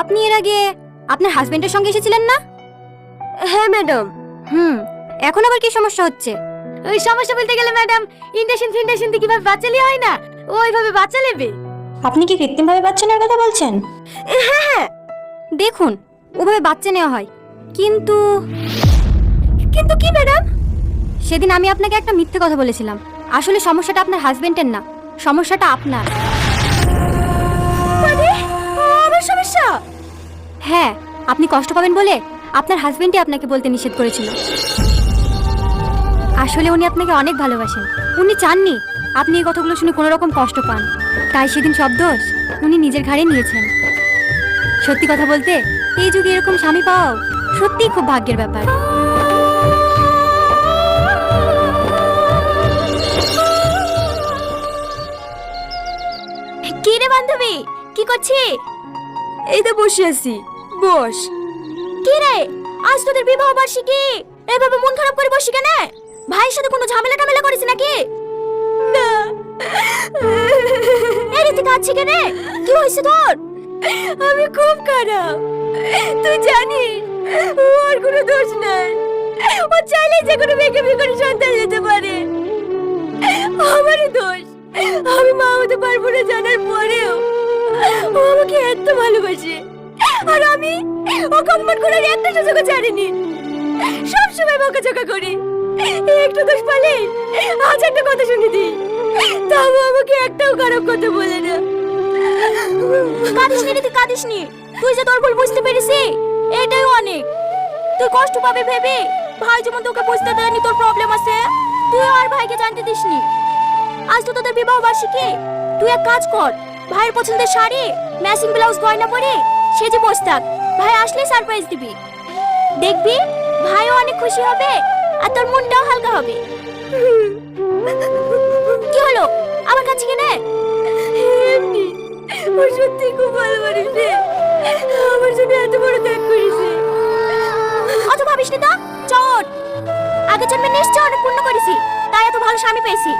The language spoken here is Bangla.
আপনি এর আগে আপনার হাজবেন্ডের সঙ্গে এসেছিলেন না? হ্যাঁ ম্যাডাম হুম এখন আবার কি সমস্যা হচ্ছে? ওই সমস্যা বলতে গেলে ম্যাডাম ইন্ডাকশন ফিন্ডাকশন দিয়ে কীভাবে বাচ্চা লিয়ে হয় না? ওইভাবে বাচ্চা নেবে। আপনি কি কৃত্রিমভাবে বাচ্চা নেওয়ার কথা বলছেন? হ্যাঁ দেখুন ওভাবে বাচ্চা নেওয়া হয়। কিন্তু কিন্তু কি ম্যাডাম সেদিন আমি আপনাকে একটা মিথ্যে কথা বলেছিলাম। আসলে সমস্যাটা আপনার হাজবেন্ডের না সমস্যাটা আপনার। মানে? হ্যাঁ আপনি কষ্ট পাবেন বলে আপনার হাজবেন্ডই আপনাকে বলতে নিষেধ করেছিল। আসলে উনি আপনাকে অনেক ভালোবাসেন। উনি চাননি। আপনি এই কথাগুলো শুনে কোনো রকম কষ্ট পান। তাই সেদিন সব দোষ উনি নিজের ঘাড়ে নিয়েছেন। সত্যি কথা বলতে এই যুগে এরকম স্বামী পাওয়াও সত্যিই খুব ভাগ্যের ব্যাপার। কি রে বান্ধবী কি করছি এই তো বসে আছি। বস। কি রে? আজ তোদের বিবাহ বার্ষিকী? এভাবে মন খারাপ করে বসি কেন? ভাইয়ের সাথে কোনো ঝামেলা টামেলা করিস নাকি? না। এই রীতি কাঁদছি কেন? কি হয়েছে তোর? আমি খুব খারাপ। তুই জানিস ওর কোনো দোষ নাই। ও চাইলে যে কোনো মেয়েকে বিয়ে করে সন্তান নিতে পারে। আমারই দোষ। আমি মা হতে পারব না জানার পরেও। ও আমাকে এত ভালোবাসে। আর আমি? ওকে অপমান করার একটা সুযোগও ছাড়িনি। সব সময় বকাঝকা করি। একটু দোষ পালে আজ একটা কথা শুনে দিই। তাও আমাকে একটাও খারাপ কথা বলে না। কাঁদিস নি তুই কাঁদিস নি তুই যে তোর ভুল বুঝতে পেরেছি, এটাই অনেক। তুই কষ্ট পাবে ভেবে ভাই যেমন তোকে বুঝতে দেয়নি, তোর প্রবলেম আছে। তুই আর ভাইকে জানতে দিসনি। আজ তো তোদের বিবাহ বার্ষিকী তুই এক কাজ কর, ভাইয়ের পছন্দের শাড়ি ম্যাচিং ব্লাউজ গয়না পরে সেজে বস থাক ভাই আসলেই সারপ্রাইজ দিবি। দেখবি ভাইও অনেক খুশি হবে আর তোর মনটাও হালকা হবে। কি হলো? আমার কাছে কেনে? ও সত্যি খুব ভালো মানুষ রে আমার জন্য এত বড় ত্যাগ করেছে। অত ভাবিস না তো? চট। আগে জন্মে নিশ্চয় অনেক পুণ্য করেছি তাই এত ভালো স্বামী পেয়েছি।